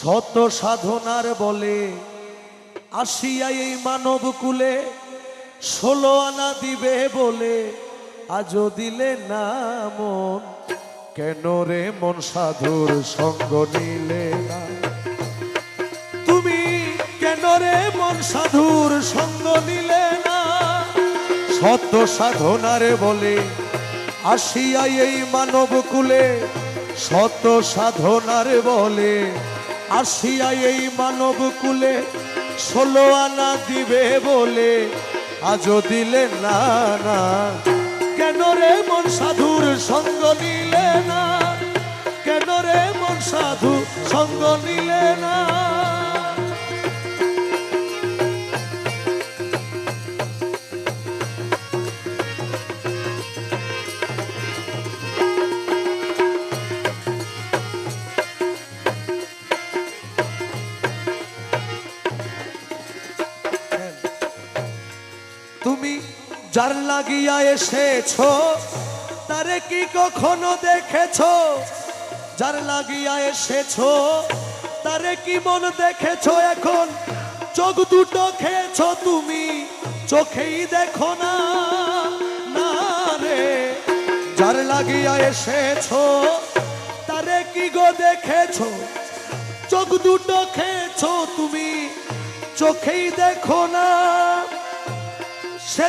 শত সাধনার বলে আসিয়া এই মানব কুলে ষোলো আনা দিবে বলে, আজও দিলে না মন। কেন রে মন সাধুর সঙ্গ নিলে না? তুমি কেন রে মন সাধুর সঙ্গ নিলে না? শত সাধনার বলে আসিয়া এই মানব কুলে শত সাধনার বলে আসিয়া এই মানব কুলে ষোলো আনা দিবে বলে। আজও দিলে না না। কেন রে মন সাধুর সঙ্গ নিলে না? কেন রে মন সাধু সঙ্গ নিলে না? যার লাগিয়া এসেছ, তারে কি কখনো দেখেছ? যার লাগিয়া এসেছ, তারে কি মন দেখেছ এখন? চোখ দুটো খেয়েছো তুমি, চোখেই দেখো না রে। যার লাগিয়া এসেছ, তারে কি গো দেখেছ? চোখ দুটো খেয়েছো তুমি, চোখেই দেখো না। সে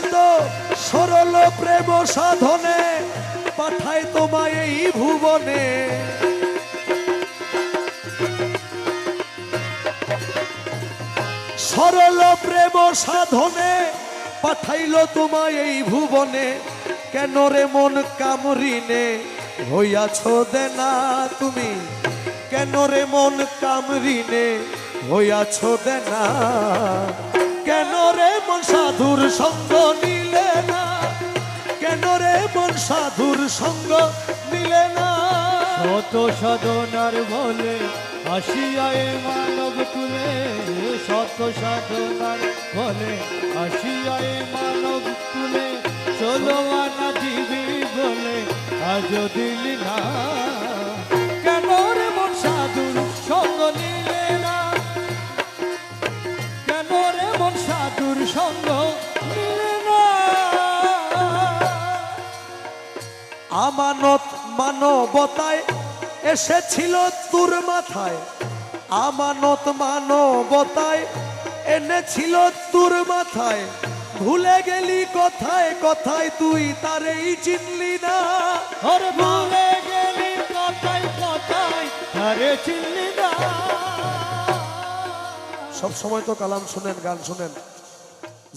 সরল প্রেম সাধনে পাঠায় তোমায় এই ভুবনে। সরল প্রেম সাধনে পাঠাইল তোমায় এই ভুবনে। কেন রে মন কামরিনে? হইয়াছ দেনা তুমি। কেন রে মন কামরিনে? হইয়াছ দেনা কেন রে মন সাধুর সঙ্গ নিলে না? কেন রে মন সাধুর সঙ্গ নিলে না? শত সাধনার বলে আসিয়ায় মানব কুলে শত সাধনার বলে আসিয়ায় মানব কুলে, চলো আনা দিবি বলে আজ দিলি না। কেন মানবতায় এসেছিল তোর মাথায়। আমানত মানবতায় এনেছিল তোর মাথায়। ভুলে গেলি কথায় কথায় তুই তারেই চিনলি না। আর ভুলে গেলি কথায় কথায় আরে চিনলি না। সব সময় তো কালাম শুনেন গান শুনেন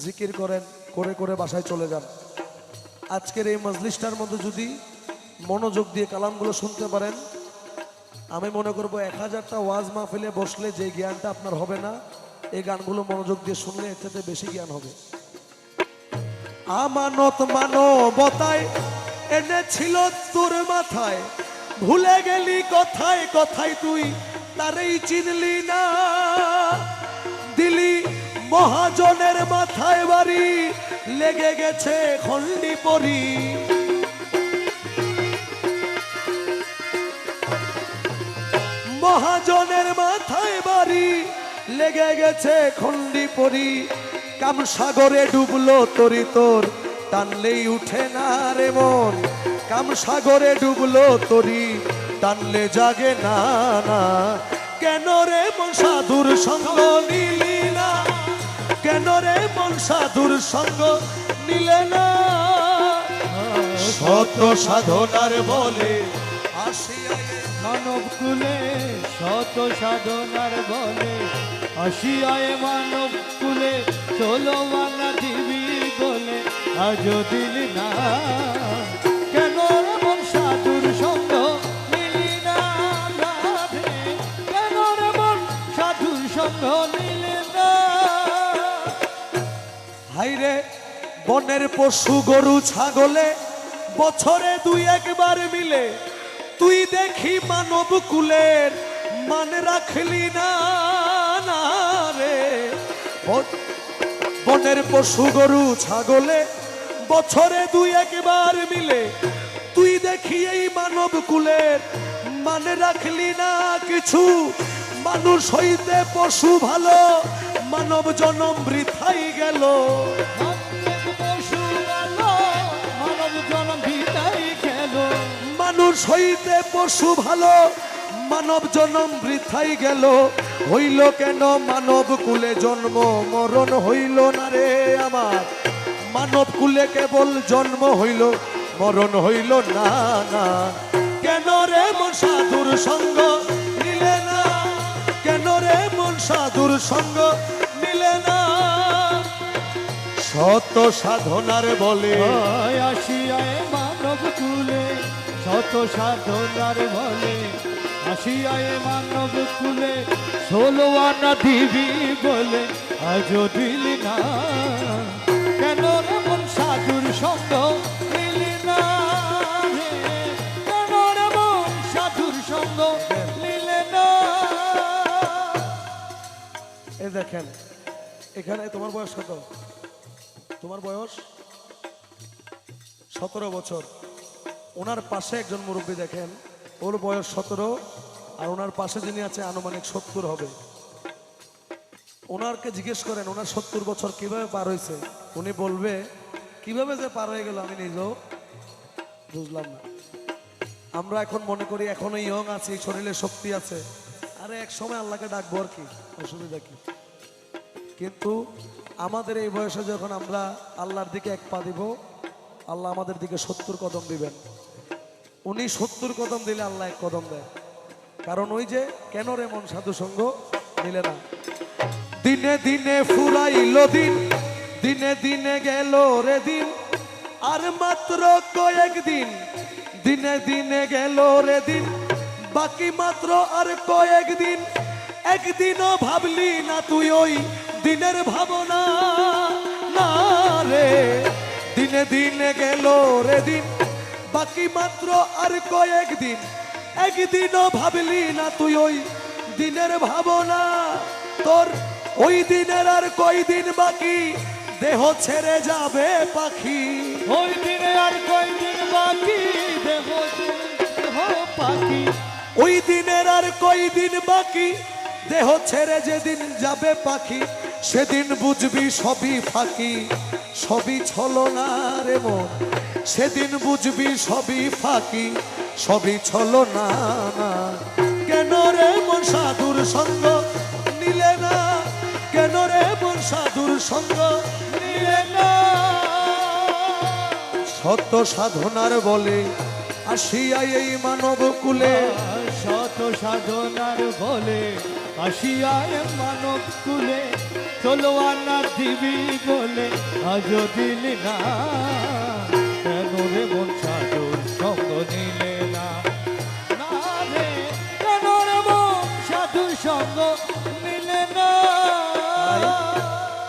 জিকির করেন করে করে বাসায় চলে যান। আজকের এই মজলিসটার মধ্যে যদি মনোযোগ দিয়ে কালামগুলো শুনতে পারেন। আমি মনে করব এক হাজারটা ওয়াজ মাহফিলে বসলে যে জ্ঞানটা আপনার হবে না, এই গানগুলো মনোযোগ দিয়ে শুনলে এর থেকে বেশি জ্ঞান হবে। আমানত মানবতায় এনেছিল তোর মাথায়, ভুলে গেলি কথায় কথায় তুই, তারেই চিনলি না। দিলি মহাজনের মাথায় বাড়ি, লেগে গেছে খন্ডি পরি। মহাজনের মাথায় বাড়ি লেগে গেছে খন্ডি পরি। কাম সাগরে ডুবলো তরি তোর, টানলেই উঠে না রে মন। কাম সাগরে ডুবলো তরি, টানলে জাগে না না। কেন রে মন সাধুর সঙ্গ নিলি না কেন রে মন সাধুর সঙ্গ নিলে না শত সাধনার বলে আসিয়া মানব কুলে শত সাধনার বলে, আসিয়ায় মানব কুলে চলো মানা দিবি বলে আজ দিলি না কেন সাধুর সঙ্গ নিলি না? কেন রে মন সাধুর সঙ্গ নিলি না হাইরে, বনের পশু গরু, ছাগলে বছরে দুই একবার মিলে তুই দেখি মানব কুলের মান রাখলি না রে। বনের পশু গরু, ছাগলে বছরে দুই একবার মিলে। তুই দেখি এই মানব কুলের মানে রাখলি না, কিছু মানুষ হইতে পশু ভালো, মানব জনম বৃথাই গেল। মানুষ হইতে পশু ভালো, মানব জনম বৃথাই গেল। হইল কেন মানব কুলে জন্ম? মরণ হইল না রে আমার। মানব কুলে কেবল জন্ম হইল, মরণ হইল না না। কেন রে মন সাধুর সঙ্গ নিলে না? কেন রে মন সাধুর সঙ্গ নিলে না? শত সাধনার বলে আসিয়ায় মানব কুলে শত সাধনার বলে আসিয়ায় মানব কুলে, ষোলো আনা দিবি বলে আজও দিলি না। কেন রমন সাধুর সঙ্গ দেখেন, এখানে তোমার বয়স কত? তোমার বয়স সতেরো বছর। ওনার পাশে একজন মুরব্বী দেখেন। ওর বয়স সতেরো, আর ওনার পাশে যিনি আছে, আনুমানিক সত্তর হবে। ওনারকে জিজ্ঞেস করেন, ওনার সত্তর বছর কীভাবে পার হয়েছে? উনি বলবে, কীভাবে যে পার হয়ে গেল আমি নিজেও বুঝলাম না। আমরা এখন মনে করি এখনও ইয়ং আছি, শরীরে শক্তি আছে। আরে, এক সময় আল্লাহকে ডাকবো আর কি, অসুবিধা কি? কিন্তু আমাদের এই বয়সে যখন আমরা আল্লাহর দিকে এক পা দিব, আল্লাহ আমাদের দিকে সত্তর কদম দিবেন। উনি সত্তর কদম দিলে আল্লাহ এক কদম দেয়। কারণ ওই যে, কেন রে মন সাধু সঙ্গ? নিলে না। দিনে দিনে ফুরাইল দিন, দিনে দিনে গেল রে দিন, আর মাত্র কয়েক দিন দিনে গেল রে দিন, বাকি মাত্র আর কয়েক দিন, একদিনও ভাবলি না তুই ওই দিনের ভাবনা। না রে, দিনে দিনে গেল রে দিন বাকি মাত্র আর কয়েক দিন একদিনও ভাবলি না তুই ওই দিনের ভাবনা। তোর ওই দিনের আর কয়দিন বাকি দেহ ছেড়ে যাবে পাখি। ওই দিনে আর কয়দিন বাকি দেহ দেহ পাখি। ওই দিনের আর কয়দিন বাকি দেহ ছেড়ে যেদিন যাবে পাখি সেদিন বুঝবি সবই ফাঁকি। সবই ছলনা রে মন। সেদিন বুঝবি সবই ফাঁকি, সবই ছলনা না। কেন রে মন সাধুর সঙ্গ নিলে না? কেন রে মন সাধুর সঙ্গ নিলে না? সত্য সাধনার বলে আসিয়া এই মানব কুলে। শত সাধনার বলে আসিয়ায় মানব কুলে দিবি বলে, আজ দিলি না। কেন রে মন সঙ্গ নিলে না? কেন রে মন সাধুর সঙ্গ না?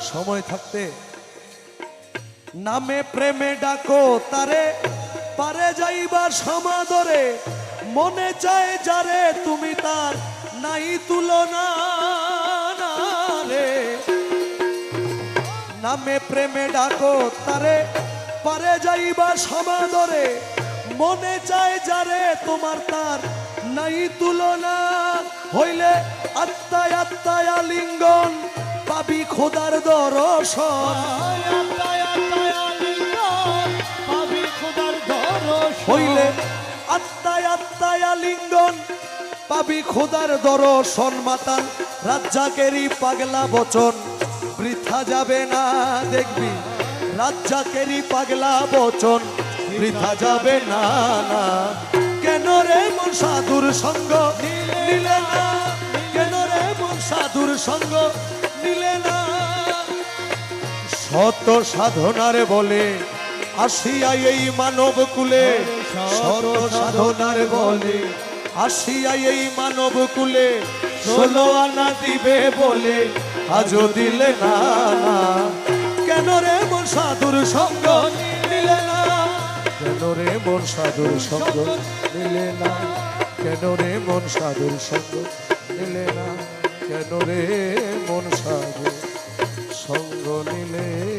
সময় থাকতে নামে প্রেমে ডাকো, তারে পারে যাইবার সমাদরে। মনে চায় যারে তুমি তার নাই তুলনা। নামে প্রেমে ডাকো তারে, পারে যাইবার সমাদরে। মনে চায় যারে তোমার তার নাই তুলনা। হইলে আত্মায় আত্মায় লিঙ্গন পাবি খোদার দর্শন। হইলে আত্মায় আত্মায় লিঙ্গন পাবি খোদার দর্শন মাতাল। রাজ্জাকেরই পাগলা বচন। বৃথা যাবে না, দেখবি। রাজ্জাকেরই পাগলা বচন, বৃথা যাবে না না। কেন রে মন সাধুর সঙ্গ? নিলে না। কেন রে মন সাধুর সঙ্গ? নিলে না। শত সাধনার বলে আসিয়া এই মানব কুলে। শত সাধনার বলে আসিয়া এই মানব কুলে। ষোলো আনা দিবে বলে আজও দিলে না না। কেন রে মন সাধুর সঙ্গ নিলে না? কেন রে মন সাধুর সঙ্গ নিলে না? কেন রে মন সাধুর সঙ্গ নিলে না? কেন রে মন সাধুর সঙ্গ নিলে